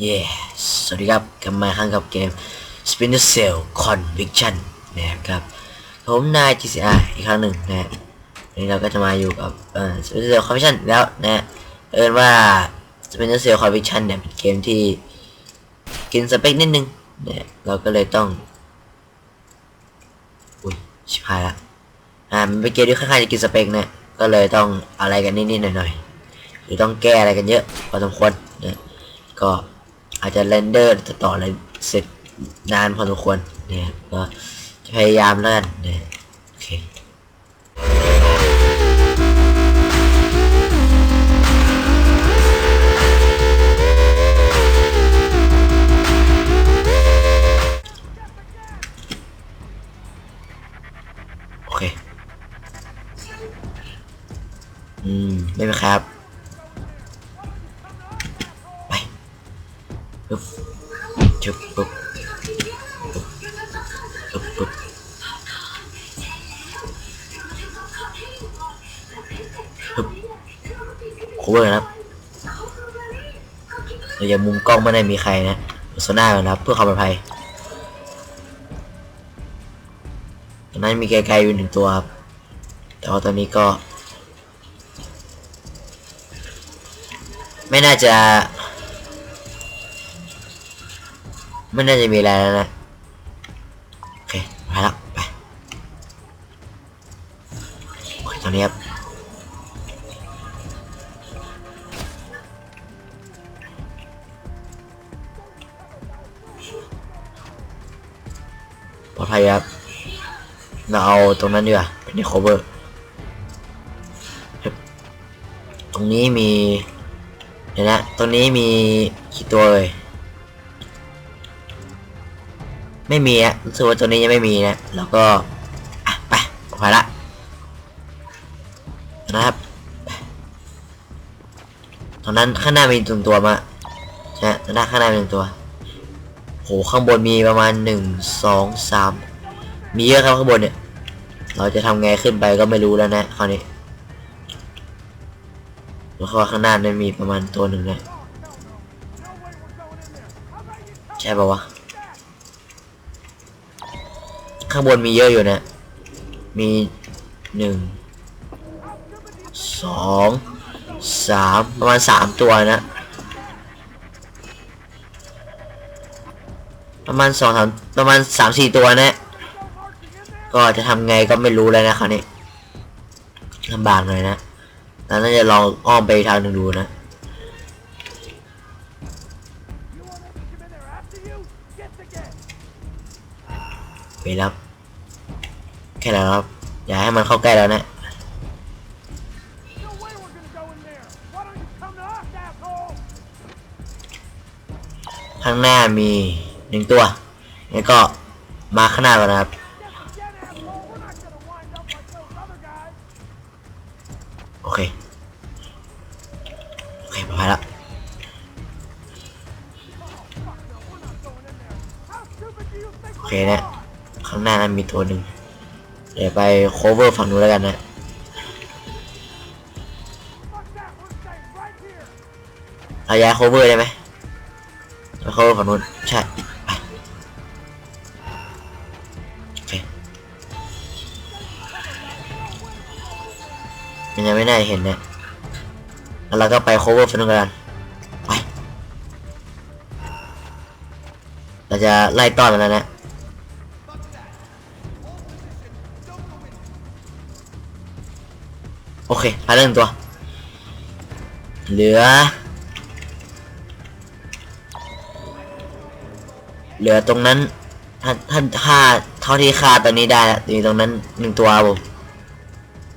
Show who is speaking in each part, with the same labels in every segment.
Speaker 1: เย้สวัสดีครับกลับมาครั้งกับเกม Splinter Cell Conviction นะครับผมนาย GCR อีกครั้งหนึ่งนะฮะวันนี้เราก็จะมาอยู่กับเอ่อ Splinter Cell Conviction แล้วนะเอินว่า Splinter Cell Conviction เนี่ยเป็นเกมที่กินสเปคนิดนึงเนี่ยเราก็เลยต้อง อุ้ยชิบหายละอ่ามันเป็นเกมที่ค่อนข้างจะกินสเปคนี่ยก็เลยต้องอะไรกันนิดๆหน่อยๆหรือต้องแก้อะไรกันเยอะพอสมควรนะก็ อาจจะเรนเดอร์จะต่ออะไรเสร็จนานพอสมควรเนี่ยก็พยายามแล้วกันเนี่ย เวอร์นะครับเราอย่ามุมกล้องไม่ได้มีใครนะโซน่าก่อนนะครับ เพื่อความปลอดภัยตอนนั้นมีไกลๆอยู่หนึ่งตัวครับแต่ว่าตอนนี้ก็ ไม่น่าจะ ไม่น่าจะมีอะไรแล้วนะ ลอดภัยครับ เราเอาตรงนั้นดีกว่าเป็นใน cover ครับตรงนี้มีเดี๋ยวนะตรงนี้มีกี่ตัวเลย ไม่มีอะรู้สึกว่าตัวนี้ยังไม่มีนะ แล้วก็ อะ ไปออกไปละนะครับ ตอนนั้นข้างหน้ามีตัวตัวมา ใช่ไหมตอนหน้าข้างหน้ามีหนึ่งตัว โหข้างบนมีประมาณหนึ่งสองสามมีเยอะครับข้างบนเนี่ย เราจะทำไงขึ้นไปก็ไม่รู้แล้วนะคราวนี้แล้วก็ข้างหน้าเนี่ยมีประมาณตัวหนึ่งนะใช่ปะวะข้างบนมีเยอะอยู่นะ มีหนึ่งสองสามประมาณสามตัวนะ ประมาณสองสามประมาณสามสี่ตัวนะก็จะทำไงก็ไม่รู้แล้วนะคราวนี้ลำบากหน่อยนะแล้วน่าจะลองอ้อมไปทางหนึ่งดูนะไปแล้วแค่นั้นครับ อย่าให้มันเข้าใกล้แล้วนะข้างหน้ามี หนึ่งตัวนี่ก็มาข้างหน้าแล้วนะครับ โอเค โอเคพอแล้วโอเคเนะี่
Speaker 2: ย
Speaker 1: ข้างหน้านั้นมีตัวหนึ่งเดี๋ยวไป cover ฝั่งนู้นแล้วกันนะเราย้าย cover ได้ไหม cover ฝั่งนู้นใช่ มันยังไม่น่าเห็นเนะแล้วเราก็ไป cover ฝั่งนู้นกันไปเราจะไล่ต้อนมันแล้วนะโอเคไปเรื่องตัว เหลือ เหลือตรงนั้น ถ้าถ้าถ้าเท่าที่ฆ่าตอนนี้ได้แล้วมีตรงนั้นหนึ่งตัวผม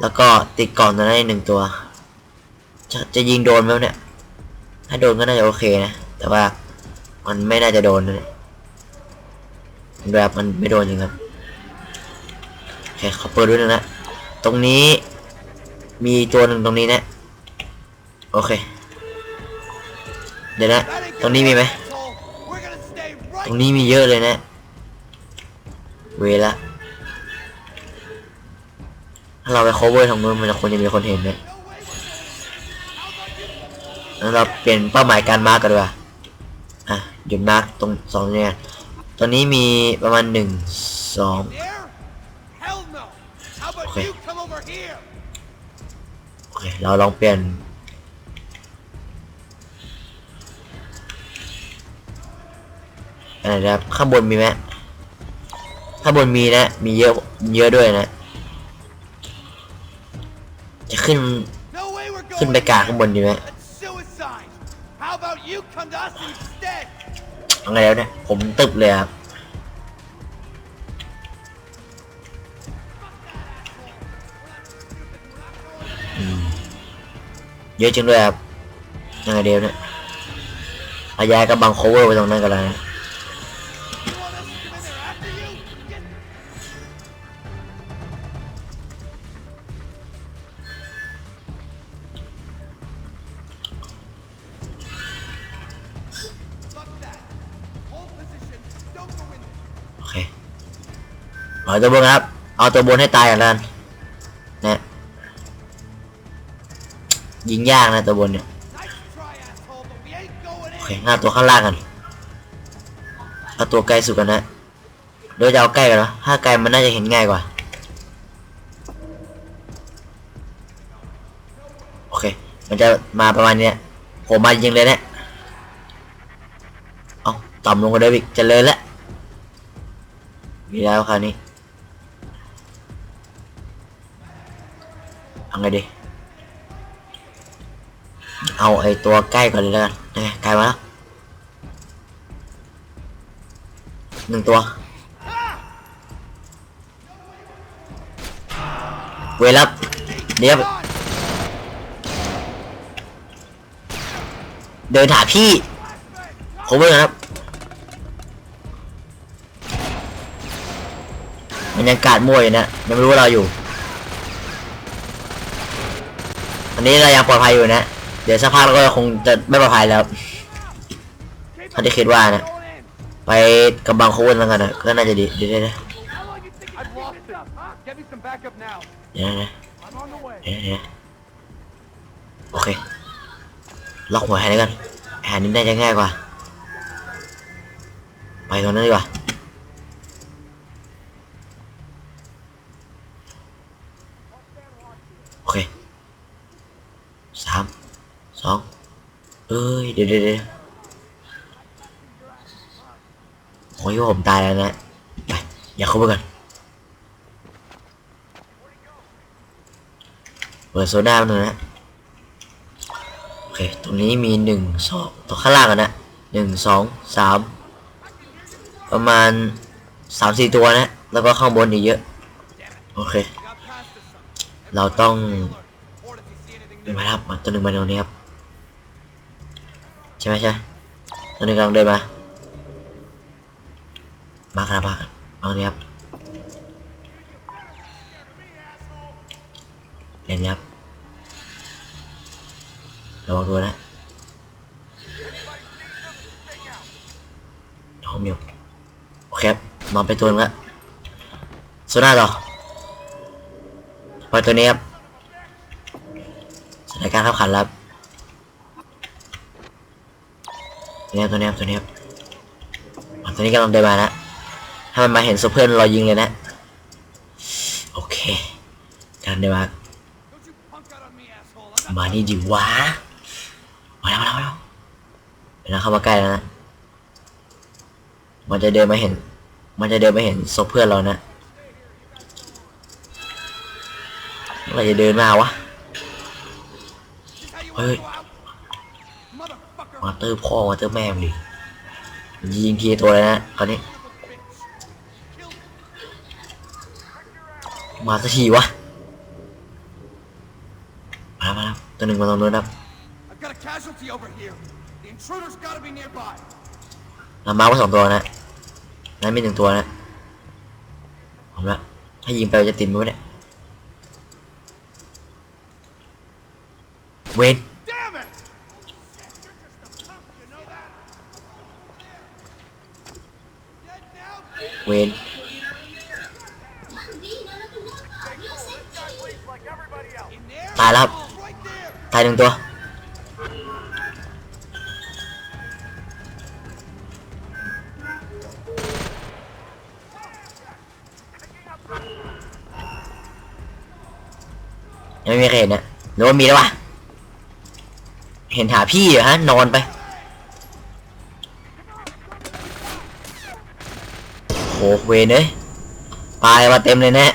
Speaker 1: แล้วก็ติดก่องตรงนั้นหนึ่งตัว จะจะยิงโดนไหมเนี่ย ถ้าโดนก็น่าจะโอเคนะ แต่ว่ามันไม่น่าจะโดนเลยแบบมันไม่โดนจริงครับโอเคขอเปิดด้วยนะ ตรงนี้มีตัวหนึ่งตรงนี้นะ โอเค เดี๋ยวนะ ตรงนี้มีไหม ตรงนี้มีเยอะเลยนะ เวละ ถ้าเราไป cover ทางนู้นมันจะควรจะมีคนเห็นนะแล้วเราเปลี่ยนเป้าหมายการมาร์กกันดีกว่าหยุดมาร์กตรงสองเนี่ยตอนนี้มีประมาณหนึ่งสอง
Speaker 2: There? Hell no! How about
Speaker 1: Okay.
Speaker 2: you come over here?
Speaker 1: โอเค เราลองเปลี่ยนอะไรนะครับข้างบนมีไหมข้างบนมีนะ มีเยอะ เยอะด้วยนะ จะขึ้น
Speaker 2: No way we're
Speaker 1: ขึ้น
Speaker 2: going
Speaker 1: ไปกา
Speaker 2: there.
Speaker 1: ข้างบนดีไหม
Speaker 2: That's suicide. How about you come to us instead?
Speaker 1: เอาไงแล้วเนี่ย ผมตึบเลยครับอืมเยอะจริงด้วยครับยังไงเดียวเนี่ยเอาย้ายกับบังโคเวอร์ไปตรงนั้นกันแล้ว เอาตัวบนครับ เอาตัวบนให้ตายกันแล้นนะยิงยากนะตัวบนเนี่ยโอเค
Speaker 2: in.
Speaker 1: หน้าตัวข้างล่างกันเอาตัวไกลสุดกันนะโดยจะเอาใกล้กันวะถ้าไกลมันน่าจะเห็นง่ายกว่า โอเค มันจะมาประมาณนี้ผมมายิงเลยเนะเอาต่ำลงกว่าเดิมอีกจะเลยละมีแล้วคราวนี้ เอาไงดี เอาไอตัวใกล้ก่อนเลยแล้วกันไงใกล้มาแล้วหนึ่งตัว เวลับเดี๋ยวเดินหาพี่โคเวอร์ครับบรรยากาศมั่วอยู่นะยังไม่รู้ว่าเราอยู่ อันนี้เรายังปลอดภัยอยู่นะ เดี๋ยวสักพักเราก็คงจะไม่ปลอดภัยแล้ว
Speaker 2: Keep
Speaker 1: เขาที่คิดว่านะ ไปกำบังโคเวอร์แล้วกันนะก็น่าจะดีดี๋ยวเดี๋ยวเดี๋ยว
Speaker 2: How long you think
Speaker 3: I've
Speaker 2: you
Speaker 3: lost
Speaker 2: keep this
Speaker 3: it.
Speaker 2: up, huh?
Speaker 3: Get me some backup now.
Speaker 1: เดี๋ยวเดี๋ยโอเค ล็อกหัวแฮนด์กันแฮนด์นี้น่าจะง่ายกว่า ไปตรงนั้นดีกว่า โอเค สาม สอง เอ้ยเดี๋ยวเดี๋ยวเดี๋ยวโอ้ยผมตายแล้วนะ ไป อย่าเข้าไปก่อนเปิดโซดาหน่อยนะ โอเค ตรงนี้มีหนึ่งสองตัวข้างล่างกันนะหนึ่งสองสามประมาณสามสี่ตัวนะ แล้วก็ข้างบนอีกเยอะ โอเค เราต้องเป็นไหมครับมาตัวหนึ่งมาตรงนี้ครับ ช่ไหมใช่ตัวหนึ่งกำลังเดินมา มาครับมาครับมาตรงนี้ครับเห็นครับระวังตัวนะห้องมิวโอเคครับนอนไปตัวนึงละโซน่าต่อไปตัวนี้ครับสถานการณ์ขับขันแล้วครับตัวเนี้ตัวนี้ตัวนี้ตัวนี้กำลังเดินมานะถ้ามันมาเห็นซุปเพื่อนเรายิงเลยนะ โอเคกำลังเดินมามานี่ดิวะมาแล้วมาแล้วมาแล้วเวนะเข้ามาใกล้แล้วนะ มันจะเดินมาเห็น มันจะเดินมาเห็นศพเพื่อนเรานะเมื่อไหรจะเดินมาวะ
Speaker 2: This how you
Speaker 1: Wait,
Speaker 2: want to go out? Motherfucker.
Speaker 1: มาเตอร์พ่อมาเตอร์แม่มงดิยิงทีตัวเลยนะคราวนี้ มาสักทีวะ มาแล้วมาแล้วตัวหนึ่งมาตรงนู้นครับ
Speaker 2: I've got a casualty over here. The intruder's gotta be nearby.
Speaker 1: เรามาร์คไว้สองตัวนะนั้นมีหนึ่งตัวนะผมละถ้ายิงไปจะติดมั้ยเนี่ยเวน เวนตายแล้วตายหนึ่งตัวยังไม่มีใครเห็นนะหรือว่ามีแล้ววะ เห็นหาพี่เหรอฮะ นอนไป โหเวเอ้ยปลายมาเต็มเลยนะ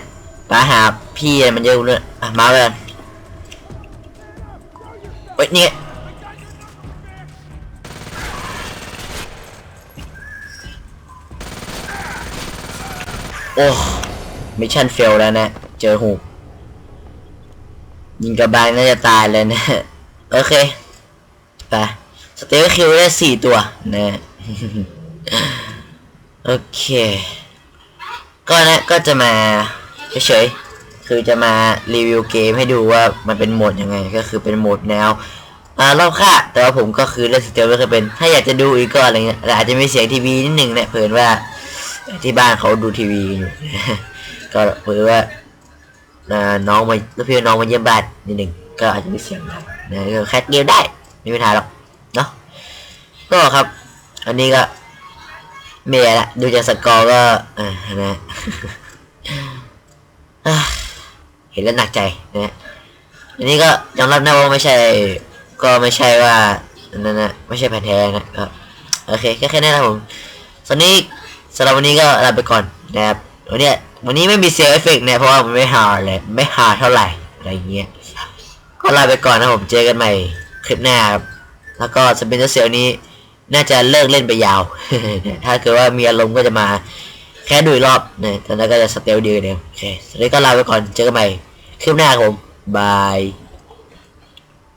Speaker 1: ปลาหาพี่มันเยอะเลยอะมาเลยเฮ้ยนี่โอ้มิชชั่นเฟลแล้วนะ เจอหูยิงกระบาลน่าจะตายเลยนะ โอเค ไป สเตลคิวได้สี่ตัวนะ โอเค ก็นะก็จะมาเฉยๆคือจะมารีวิวเกมให้ดูว่ามันเป็นโหมดยังไง ก็คือเป็นโหมดแนวอ่ารอบค่าแต่ว่าผมก็คือเล่นสเตลก็คือเป็น ถ้าอยากจะดูอีกก็อะไรเงี้ยแต่อาจจะมีเสียงทีวีนิดนึงเนะเผื่อว่า ที่บ้านเขาดูทีวีอยู่ก็เผื่อว่าน้องมาลูกพี่น้องมาเยี่ยมบ้านนิดนึงก็อาจจะมีเสียงดังนะก็แคสเกมได้ไม่มีปัญหาหรอกเนาะก็ครับ อันนี้ก็ เมียละดูจากสกอร์ก็เออนะเห็นแล้วหนักใจนะอันนี้ก็ยอมรับนะว่าไม่ใช่ ก็ไม่ใช่ว่านั่นนะไม่ใช่แผนแท้นะก็โอเคแค่แค่นี้นะผมตอนนี้สำหรับวันนี้ก็ลาไปก่อนนะครับวันนี้วันนี้ไม่มีเสียงเอฟเฟกต์นี่ยเพราะว่ามันไม่ฮาเลยไม่ฮาเท่าไหร่อะไรเงี้ยก็ลาไปก่อนนะผมเจอกันใหม่คลิปหน้าครับแล้วก็สเปนเซอร์เซลนี้ น่าจะเลิกเล่นไปยาว ถ้าเกิดว่ามีอารมณ์ก็จะมาแค่ดูรอบนะตอนนั้นก็จะสเตลดียวเดียวโอเคสวัสดีก็ลาไปก่อน เจอกันใหม่คลิปหน้าครับผม บาย